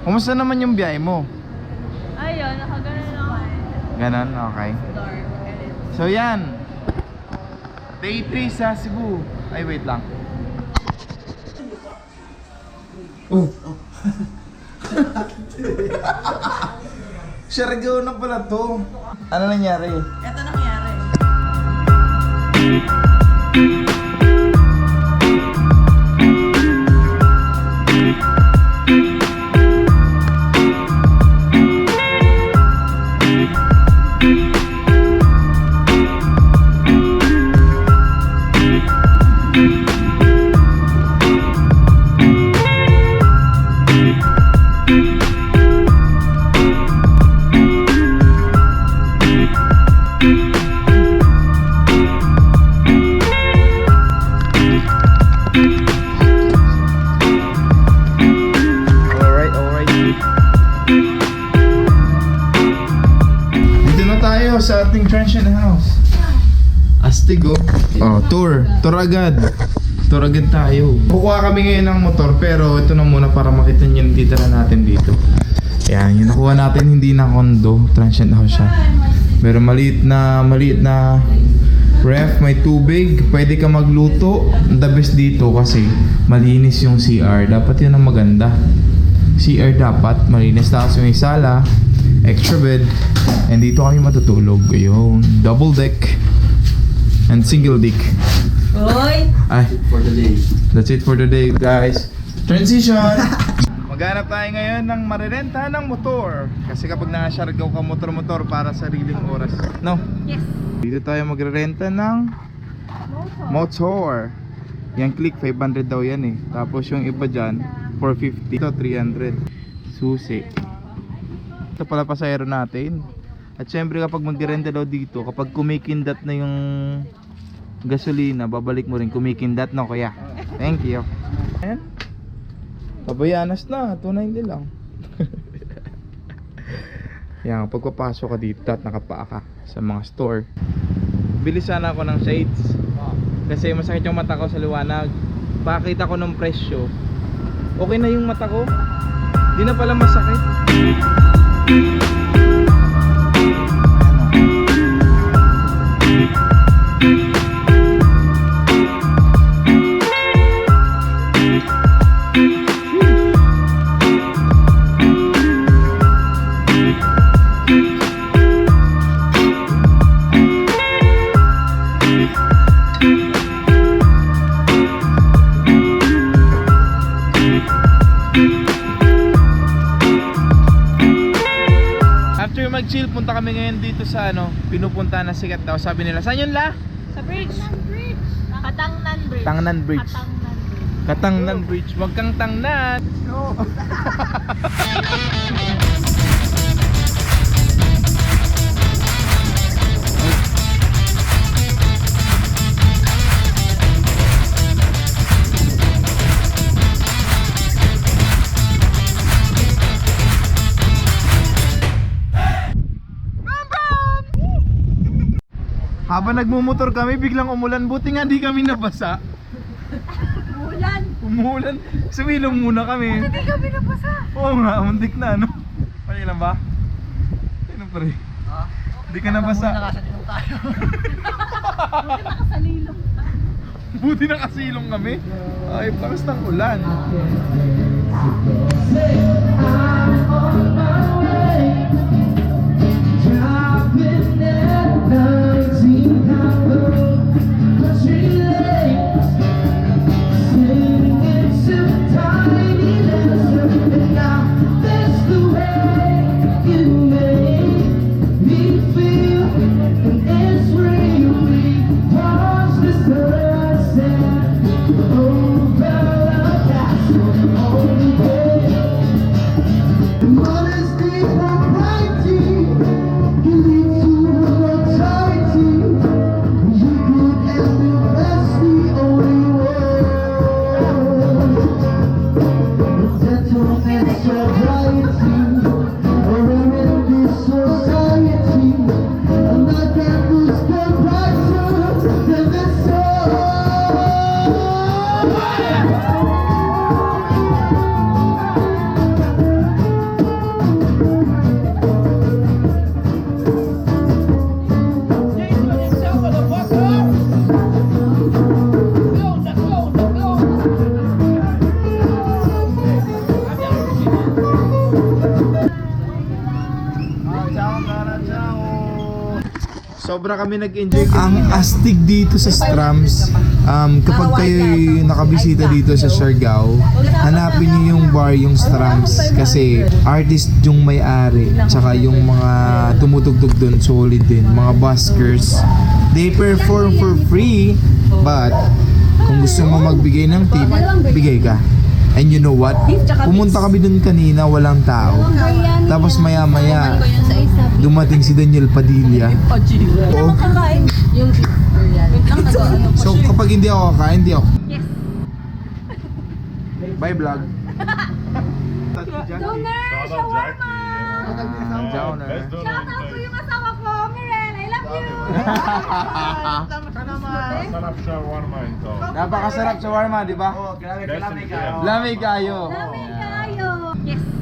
Kumusta naman yung biyahe mo? Ayun, nakaganon ako. Ganon, okay. Dark. So yan. Day 3 sa Cebu. Ay, wait lang. Oh. Siargao na pala to. Ano nangyari? Ito nangyari. Sa ating transient house. Astigo. Oh, tour. Tour agad. Tour agad tayo. Kukuha kami ngayon ng motor pero ito na muna para makita niyo yung titira natin dito. Ayan, yung nakuha natin hindi na condo, transient house siya. Pero maliit na, maliit na ref, may tubig, pwede ka magluto. The best dito kasi malinis yung CR. Dapat yun ang maganda. CR dapat malinis tapos yung sala, extra bed, and dito kami matutulog. Ayun, double deck and single deck. Hoy! Ay, for the day. That's it for today, guys. Transition! Maghanap tayo ngayon ng marirenta ng motor. Kasi kapag nakasyargaw ka motor-motor para sa sariling oras. No? Yes. Dito tayo magrerenta ng motor. Yan click, 500 daw yan eh. Tapos yung iba dyan, 450. Ito, 300. Susi. Ito pala pasahero natin. At syempre kapag magrerenta daw dito, kapag kumikindat na yung gasolina, babalik mo rin kumikindat no kuya. Thank you. Ayan. Pabayanas na, 290 lang. Yan, pagpapasok ka dito at nakapaa ka sa mga store. Bili sana ako ng shades. Kasi masakit yung mata ko sa liwanag. Pakita ko ng presyo. Okay na yung mata ko. Di na pala masakit. Thank you. Mag-chill, punta kami ngayon dito sa ano, pinupunta na sikat daw. Sabi nila, saan yun la? Sa bridge. Katangnan Bridge. Tangnan Bridge. Katangnan Bridge. Katangnan Bridge. Huwag kang tangnan. Habang nagmumotor kami, biglang umulan. Buti nga di kami nabasa. Ulan. Umuulan. Sumilong muna kami. Hindi kami napasa. Oo nga, muntik na ano. Pali lang ba? Ano pa rin? Di ka nabasa. Nakasalilong tayo. Nakasalilong. Buti nakasilong kami. Ay, paras ng ulan. Honesty, propriety, he leads Sobra kami nag-enjoy. Ang astig dito sa Strams, um, kapag kayo nakabisita dito sa Siargao, hanapin niyo yung bar, yung Strams. Kasi artist yung may-ari, tsaka yung mga tumutugtog doon, solid din. Mga buskers, they perform for free, but kung gusto mo magbigay ng tip, bigay ka. And you know what? Pumunta kami dun kanina, walang tao. Tapos maya-maya, dumating si Daniel Padilla. Oo. Yung nag-ano po So kapag hindi ako kakain, hindi ako. Yes. Bye vlog. Doner, shawarma! Shout out ko yung asawa ko, Mirel. I love you. Sarap shawarma ito. Napakasarap sa warma, di ba? Best in Vienna. Lamig kayo. Lamig kayo. Yes.